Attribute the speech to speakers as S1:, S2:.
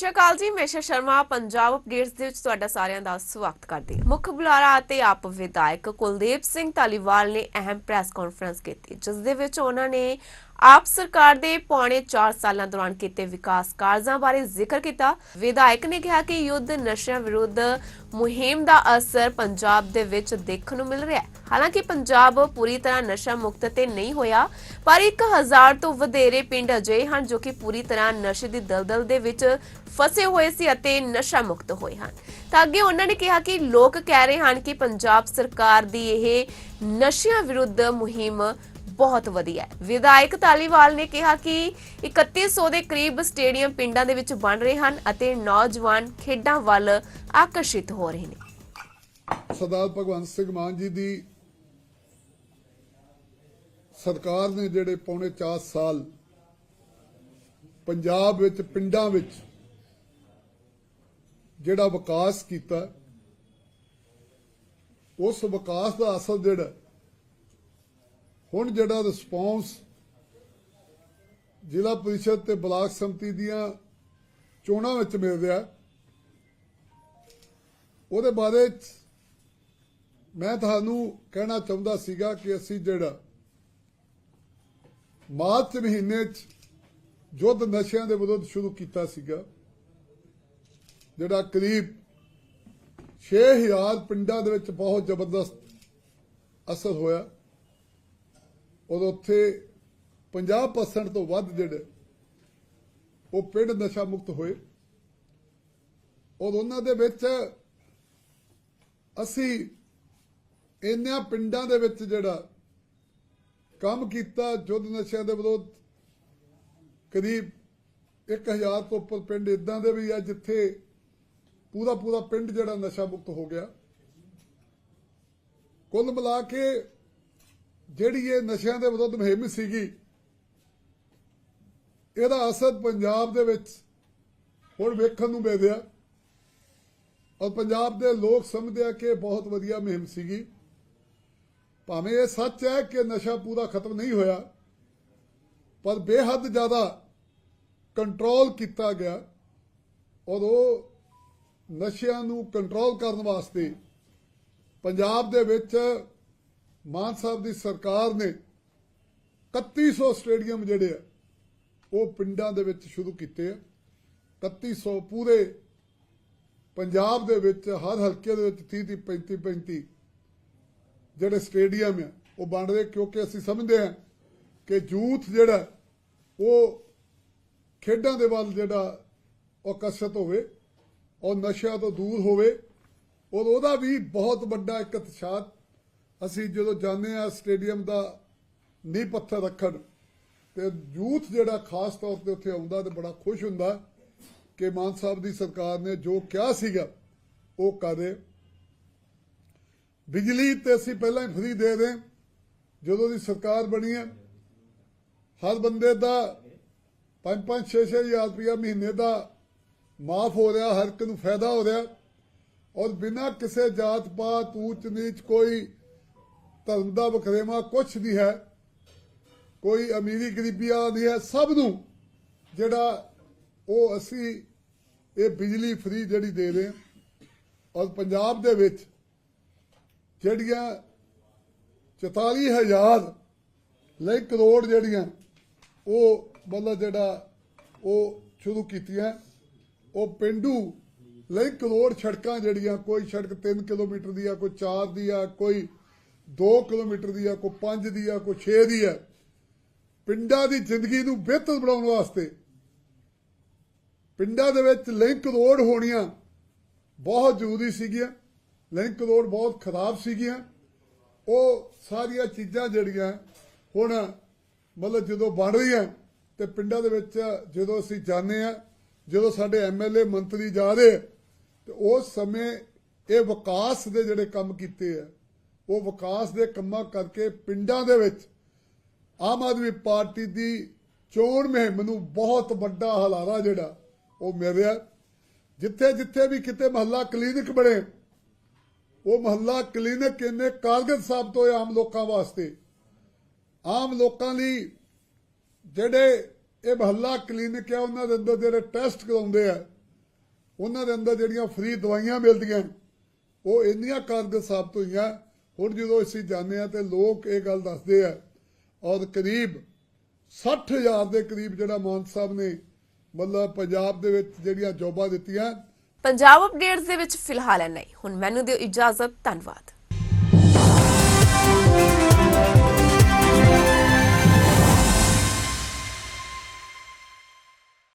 S1: ਸਤਿ ਸ਼੍ਰੀ ਅਕਾਲ ਜੀ ਮੇਸ਼ਾ ਸ਼ਰਮਾ, ਪੰਜਾਬ ਅਪਡੇਟਸ ਦੇ ਵਿੱਚ ਤੁਹਾਡਾ ਸਾਰਿਆਂ ਦਾ ਸਵਾਗਤ ਕਰਦੀ ਹਾਂ। ਮੁੱਖ ਬੁਲਾਰਾ ਅਤੇ ਆਪ ਵਿਧਾਇਕ ਕੁਲਦੀਪ ਸਿੰਘ ਧਾਲੀਵਾਲ ਨੇ ਅਹਿਮ ਪ੍ਰੈਸ ਕਾਨਫਰੰਸ ਕੀਤੀ, ਜਿਸ ਦੇ ਵਿੱਚ ਉਹਨਾਂ ਨੇ ਆਪ ਸਰਕਾਰ ਦੇ ਪੌਣੇ 4 ਸਾਲਾਂ ਦੌਰਾਨ ਕੀਤੇ ਵਿਕਾਸ ਕਾਰਜਾਂ ਬਾਰੇ ਜ਼ਿਕਰ ਕੀਤਾ। ਵਿਧਾਇਕ ਨੇ ਕਿਹਾ ਕਿ ਯੁੱਧ ਨਸ਼ਿਆਂ ਵਿਰੁੱਧ ਮੁਹਿੰਮ ਦਾ ਅਸਰ ਪੰਜਾਬ ਦੇ ਵਿੱਚ ਦੇਖਣ ਨੂੰ ਮਿਲ ਰਿਹਾ ਹੈ। ਹਾਲਾਂਕਿ ਪੰਜਾਬ ਪੂਰੀ ਤਰ੍ਹਾਂ ਨਸ਼ਾ ਮੁਕਤ ਤੇ ਨਹੀਂ ਹੋਇਆ, ਪਰ 1000 ਤੋਂ ਵਧੇਰੇ ਪਿੰਡ ਅਜਿਹੇ ਹਨ ਜੋ ਕਿ ਪੂਰੀ ਤਰ੍ਹਾਂ ਨਸ਼ੇ ਦੀ ਦਲਦਲ ਦੇ ਵਿੱਚ ਫਸੇ ਹੋਏ ਸੀ ਅਤੇ ਨਸ਼ਾ ਮੁਕਤ ਹੋਏ ਹਨ। ਤਾਂ ਅੱਗੇ ਉਹਨਾਂ ਨੇ ਕਿਹਾ ਕਿ ਲੋਕ ਕਹਿ ਰਹੇ ਹਨ ਕਿ ਪੰਜਾਬ ਸਰਕਾਰ ਦੀ ਇਹ ਨਸ਼ਿਆਂ ਵਿਰੁੱਧ ਮੁਹਿੰਮ ਬਹੁਤ ਵਧੀਆ ਹੈ। ਵਿਧਾਇਕ ਤਾਲੀਵਾਲ ਨੇ ਕਿਹਾ ਕਿ 3100 ਦੇ ਕਰੀਬ ਸਟੇਡੀਅਮ ਪਿੰਡਾਂ ਦੇ ਵਿੱਚ ਬਣ ਰਹੇ ਹਨ ਅਤੇ ਨੌਜਵਾਨ ਖੇਡਾਂ ਵੱਲ ਆਕਰਸ਼ਿਤ ਹੋ ਰਹੇ ਨੇ।
S2: ਸਰਦਾਰ ਭਗਵੰਤ ਸਿੰਘ ਮਾਨ ਜੀ ਦੀ ਸਰਕਾਰ ਨੇ ਜਿਹੜੇ ਪੌਣੇ 4 ਸਾਲ ਪੰਜਾਬ ਵਿੱਚ, ਪਿੰਡਾਂ ਵਿੱਚ ਜਿਹੜਾ ਵਿਕਾਸ ਕੀਤਾ, ਉਸ ਵਿਕਾਸ ਦਾ ਅਸਰ ਜਿਹੜਾ ਹੁਣ ਜਿਹੜਾ ਰਿਸਪੌਂਸ ਜ਼ਿਲ੍ਹਾ ਪ੍ਰੀਸ਼ਦ ਤੇ ਬਲਾਕ ਸੰਮਤੀ ਦੀਆਂ ਚੋਣਾਂ ਵਿੱਚ ਮਿਲ ਰਿਹਾ ਉਹਦੇ ਬਾਰੇ ਮੈਂ ਤੁਹਾਨੂੰ ਕਹਿਣਾ ਚਾਹੁੰਦਾ ਸੀਗਾ ਕਿ ਅਸੀਂ ਜਿਹੜਾ ਮਾਰਚ ਮਹੀਨੇ 'ਚ ਯੁੱਧ ਨਸ਼ਿਆਂ ਦੇ ਵਿਰੁੱਧ ਸ਼ੁਰੂ ਕੀਤਾ ਸੀਗਾ, ਜਿਹੜਾ ਕਰੀਬ 6000 ਪਿੰਡਾਂ ਦੇ ਵਿੱਚ ਬਹੁਤ ਜ਼ਬਰਦਸਤ ਅਸਰ ਹੋਇਆ। ਔਰ ਉੱਥੇ 50% ਤੋਂ ਵੱਧ ਜਿਹੜੇ ਉਹ ਪਿੰਡ ਨਸ਼ਾ ਮੁਕਤ ਹੋਏ। ਔਰ ਉਹਨਾਂ ਦੇ ਵਿੱਚ ਅਸੀਂ ਇੰਨਿਆਂ ਪਿੰਡਾਂ ਦੇ ਵਿੱਚ ਜਿਹੜਾ ਕੰਮ ਕੀਤਾ ਯੁੱਧ ਨਸ਼ਿਆਂ ਦੇ ਵਿਰੁੱਧ ਕਰੀਬ 1000 ਤੋਂ ਉੱਪਰ ਪਿੰਡ ਇਦਾਂ ਦੇ ਵੀ ਆ ਜਿੱਥੇ ਪੂਰਾ ਪੂਰਾ ਪਿੰਡ ਜਿਹੜਾ ਨਸ਼ਾ ਮੁਕਤ ਹੋ ਗਿਆ। ਕੁੱਲ ਮਿਲਾ ਕੇ ਜਿਹੜੀ ਇਹ ਨਸ਼ਿਆਂ ਦੇ ਵਿਰੁੱਧ ਮੁਹਿੰਮ ਸੀਗੀ, ਇਹਦਾ ਅਸਰ ਪੰਜਾਬ ਦੇ ਵਿੱਚ ਹੁਣ ਵੇਖਣ ਨੂੰ ਮਿਲ ਰਿਹਾ ਔਰ ਪੰਜਾਬ ਦੇ ਲੋਕ ਸਮਝਦੇ ਆ ਕਿ ਬਹੁਤ ਵਧੀਆ ਮੁਹਿੰਮ ਸੀਗੀ। ਭਾਵੇਂ ਇਹ ਸੱਚ ਹੈ ਕਿ ਨਸ਼ਾ ਪੂਰਾ ਖਤਮ ਨਹੀਂ ਹੋਇਆ, ਪਰ ਬੇਹੱਦ ਜ਼ਿਆਦਾ ਕੰਟਰੋਲ ਕੀਤਾ ਗਿਆ। ਔਰ ਉਹ ਨਸ਼ਿਆਂ ਨੂੰ ਕੰਟਰੋਲ ਕਰਨ ਵਾਸਤੇ ਪੰਜਾਬ ਦੇ ਵਿੱਚ ਮਾਨ ਸਾਹਿਬ ਦੀ ਸਰਕਾਰ ਨੇ 3100 ਸਟੇਡੀਅਮ ਜਿਹੜੇ ਆ, ਉਹ ਪਿੰਡਾਂ ਦੇ ਵਿੱਚ ਸ਼ੁਰੂ ਕੀਤੇ ਆ। 3100 ਪੂਰੇ ਪੰਜਾਬ ਦੇ ਵਿੱਚ, ਹਰ ਹਲਕੇ ਦੇ ਵਿੱਚ 30 30 35 35 ਜਿਹੜੇ ਸਟੇਡੀਅਮ ਆ, ਉਹ ਬਣ ਰਹੇ। ਕਿਉਂਕਿ ਅਸੀਂ ਸਮਝਦੇ ਹਾਂ ਕਿ ਯੂਥ ਜਿਹੜਾ, ਉਹ ਖੇਡਾਂ ਦੇ ਵੱਲ ਜਿਹੜਾ ਆਕਰਸ਼ਿਤ ਹੋਵੇ ਔਰ ਨਸ਼ਿਆਂ ਤੋਂ ਦੂਰ ਹੋਵੇ ਔਰ ਉਹਦਾ ਵੀ ਬਹੁਤ ਵੱਡਾ ਇੱਕ ਉਤਸ਼ਾਹ ਅਸੀਂ ਜਦੋਂ ਜਾਂਦੇ ਆ ਸਟੇਡੀਅਮ ਦਾ ਨੀਂਹ ਪੱਥਰ ਰੱਖਣ, ਤੇ ਯੂਥ ਜਿਹੜਾ ਖਾਸ ਤੌਰ ਤੇ ਉੱਥੇ ਆਉਂਦਾ ਤੇ ਬੜਾ ਖੁਸ਼ ਹੁੰਦਾ ਕਿ ਮਾਨ ਸਾਹਿਬ ਦੀ ਸਰਕਾਰ ਨੇ ਜੋ ਕਿਹਾ ਸੀਗਾ, ਉਹ ਕਰੇ ਬਿਜਲੀ ਤੇ ਅਸੀਂ ਪਹਿਲਾਂ ਹੀ ਫ੍ਰੀ ਦੇ ਦੇ ਜਦੋਂ ਦੀ ਸਰਕਾਰ ਬਣੀ ਹੈ, ਹਰ ਬੰਦੇ ਦਾ 5-5 6-6 ਹਜ਼ਾਰ ਰੁਪਇਆ ਮਹੀਨੇ ਦਾ ਮਾਫ ਹੋ ਰਿਹਾ, ਹਰ ਇੱਕ ਨੂੰ ਫਾਇਦਾ ਹੋ ਰਿਹਾ। ਔਰ ਬਿਨਾਂ ਕਿਸੇ ਜਾਤ ਪਾਤ ਊਚ ਨੀਚ ਕੋਈ ਧਰਮ ਦਾ ਵਖਰੇਵਾ ਕੁਛ ਨਹੀਂ ਹੈ। ਕੋਈ ਅਮੀਰੀ ਗਰੀਬੀ ਵਾਲਾ ਨਹੀਂ ਹੈ। ਸਭ ਨੂੰ ਜਿਹੜਾ ਉਹ ਅਸੀਂ ਇਹ ਬਿਜਲੀ ਫ੍ਰੀ ਜਿਹੜੀ ਦੇ ਰਹੇ ਔਰ ਪੰਜਾਬ ਦੇ ਵਿੱਚ ਜਿਹੜੀਆਂ 44000 ਲਈ ਕਰੋੜ ਜਿਹੜੀਆਂ ਉਹ ਮਤਲਬ ਜਿਹੜਾ ਉਹ ਸ਼ੁਰੂ ਕੀਤੀਆਂ। ਉਹ ਪਿੰਡੂ ਲਈ ਕਰੋੜ ਸੜਕਾਂ ਜਿਹੜੀਆਂ, ਕੋਈ ਸੜਕ 3 ਕਿਲੋਮੀਟਰ ਦੀ ਆ, ਕੋਈ 4 ਦੀ ਆ, ਕੋਈ 2 ਕਿਲੋਮੀਟਰ ਦੀ ਆ, ਕੋਈ 5 ਦੀ ਆ, ਕੋਈ 6 ਦੀ ਆ, ਪਿੰਡਾਂ ਦੀ ਜ਼ਿੰਦਗੀ ਨੂੰ ਬਿਹਤਰ ਬਣਾਉਣ ਵਾਸਤੇ ਪਿੰਡਾਂ ਦੇ ਵਿੱਚ ਲਿੰਕ ਰੋਡ ਹੋਣੀਆਂ ਬਹੁਤ ਜ਼ਰੂਰੀ ਸੀਗੀਆਂ, ਲਿੰਕ ਰੋਡ ਬਹੁਤ ਖਰਾਬ ਸੀਗੀਆਂ। ਉਹ ਸਾਰੀਆਂ ਚੀਜ਼ਾਂ ਜਿਹੜੀਆਂ ਹੁਣ ਮਤਲਬ ਜਦੋਂ ਬਣ ਰਹੀਆਂ ਤੇ ਪਿੰਡਾਂ ਦੇ ਵਿੱਚ ਜਦੋਂ ਅਸੀਂ ਜਾਂਦੇ ਆ ਜਦੋਂ ਸਾਡੇ ਐਮਐਲਏ ਮੰਤਰੀ ਜਾ ਰਹੇ, ਤੇ ਉਸ ਸਮੇਂ ਇਹ ਵਿਕਾਸ ਦੇ ਜਿਹੜੇ ਕੰਮ ਕੀਤੇ ਆ ਉਹ ਵਿਕਾਸ ਦੇ ਕੰਮਾਂ ਕਰਕੇ ਪਿੰਡਾਂ ਦੇ ਵਿੱਚ ਆਮ ਆਦਮੀ ਪਾਰਟੀ ਦੀ ਚੋਣ ਮੁਹਿੰਮ ਨੂੰ ਬਹੁਤ ਵੱਡਾ ਹਲਾਰਾ ਜਿਹੜਾ ਉਹ ਮਿਲ ਰਿਹਾ। ਜਿੱਥੇ ਜਿੱਥੇ ਵੀ ਕਿਤੇ ਮਹੱਲਾ ਕਲੀਨਿਕ ਬਣੇ, ਉਹ ਮਹੱਲਾ ਕਲੀਨਿਕ ਇੰਨੇ ਕਾਰਗਰ ਸਾਬਤ ਹੋਏ ਆਮ ਲੋਕਾਂ ਵਾਸਤੇ। ਆਮ ਲੋਕਾਂ ਲਈ ਜਿਹੜੇ ਇਹ ਮਹੱਲਾ ਕਲੀਨਿਕ ਹੈ ਉਹਨਾਂ ਦੇ ਅੰਦਰ ਜਿਹੜੇ ਟੈਸਟ ਕਰਾਉਂਦੇ ਆ, ਉਹਨਾਂ ਦੇ ਅੰਦਰ ਜਿਹੜੀਆਂ ਫ੍ਰੀ ਦਵਾਈਆਂ ਮਿਲਦੀਆਂ, ਉਹ ਇੰਨੀਆਂ ਕਾਰਗਰ ਸਾਬਤ ਹੋਈਆਂ ਹੁਣ ਜਦੋਂ ਅਸੀਂ ਜਾਂਦੇ ਆ ਤੇ ਲੋਕ ਇਹ ਗੱਲ ਦੱਸਦੇ ਆ, ਔਰ ਕਰੀਬ 60000 ਦੇ ਕਰੀਬ ਜਿਹੜਾ ਮਾਨ ਸਾਹਿਬ ਨੇ ਮਤਲਬ ਪੰਜਾਬ ਦੇ ਵਿੱਚ ਜਿਹੜੀਆਂ ਜੋਬਾਂ ਦਿੱਤੀਆਂ,
S1: ਪੰਜਾਬ ਅਪਡੇਟਸ ਦੇ ਵਿੱਚ ਫਿਲਹਾਲ ਇੰਨਾ ਹੁਣ ਮੈਨੂੰ ਦਿਓ ਇਜਾਜ਼ਤ, ਧੰਨਵਾਦ।